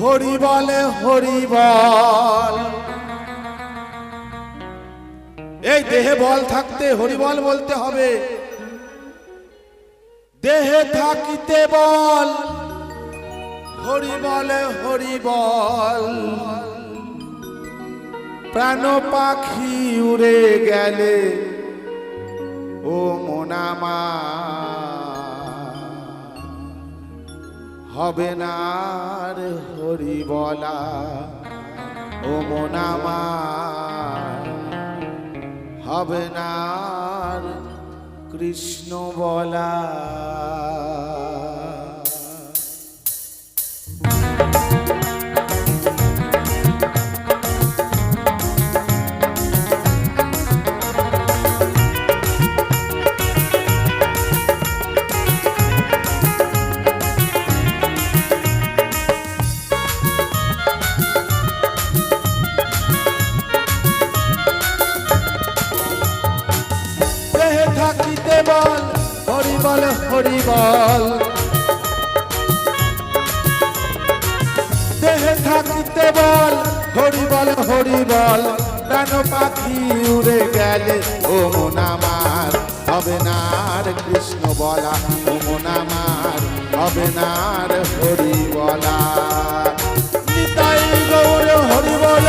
হরি বলে, হরি বল। এই দেহে বল থাকতে হরি বল বলতে হবে। দেহে থাকিতে বল, হরি বলে, হরি বল। প্রাণ পাখি উড়ে গেলে, ও মোনামা হবে না হরি বলা। ও মোনামা হবে না কৃষ্ণ বলা। হরি বল দেহে থাকিতে বল হরি বল হরি বল প্রাণ পাখি উড়ে গেলে? ও মোনামার হবে না আর কৃষ্ণ বলা। ও মোনামার হবে না আর হরি বলা নিতাই হরি বল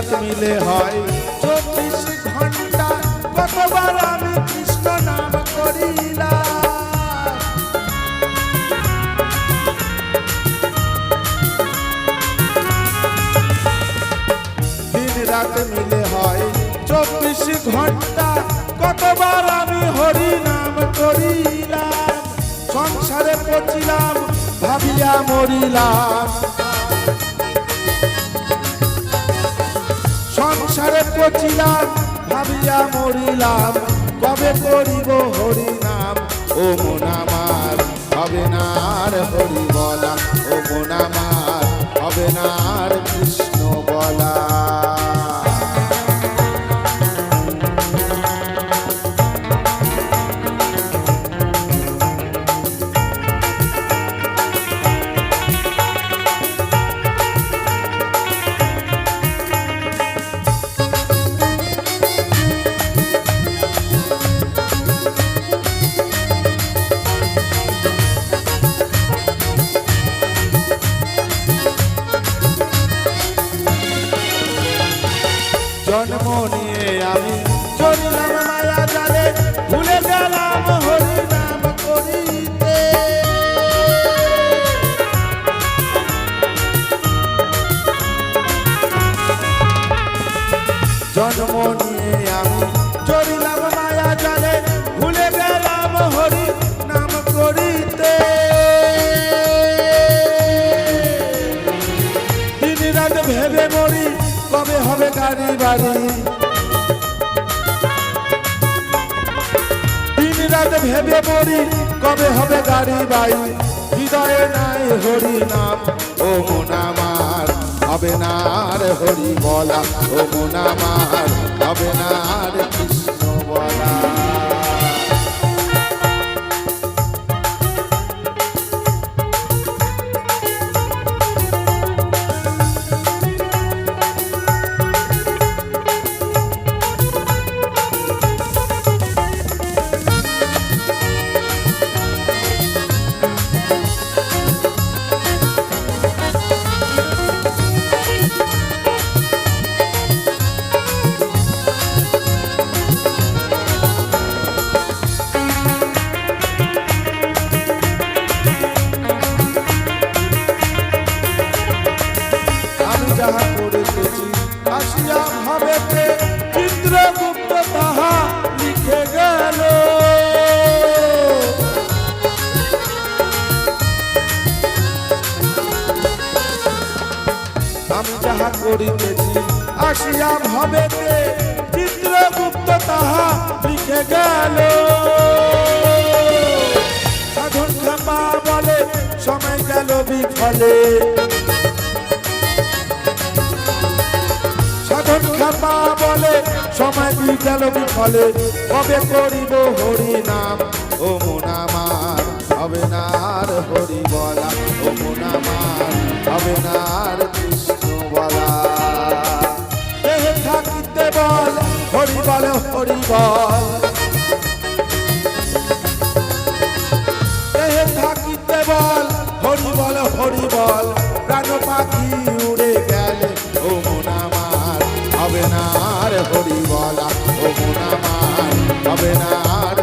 রাত মিলে হয়। চব্বিশ ঘণ্টা কতবার আমি কৃষ্ণ নাম করিলাম। দিন রাত মিলে হয়। চব্বিশ ঘণ্টা কতবার আমি হরি নাম করিলাম। সংসারে পচিলাম, ভাবিয়া মরিলাম। পচিলাম ভাবিয়া মরিলাম কবে করিব হরি নাম ও আমার হবে না আর জন্ম নিয়ে আমি চলিলাম মায়া জালে ভুলে গেলাম হরি নাম করিতে জন্ম নিয়ে আমি হবে গাড়ি বাড়ি। দিন রাত ভেবে পড়ি, কবে হবে গাড়ি, বাড়ি? হৃদয়ে নাই হরি নাম ও মোনামার হবে না আর হরি বলা। ও মোনামার হবে না আর করিতেছি। আসিয়া ভবেতে চিত্রগুপ্ত তাহা লিখে গেল। সাধন বলে সময় গেল বিফলে। সাধন খেপা বলে সময় দুই গেল বিফলে। কবে করিব হরি নাম ও মোনামার, হবে না আর হরি বলা ও মোনামার হরি বল প্রাণ পাখি উড়ে গেলে ও মোনামার হবে না আর হরি বলা ও মোনামার হবে না আর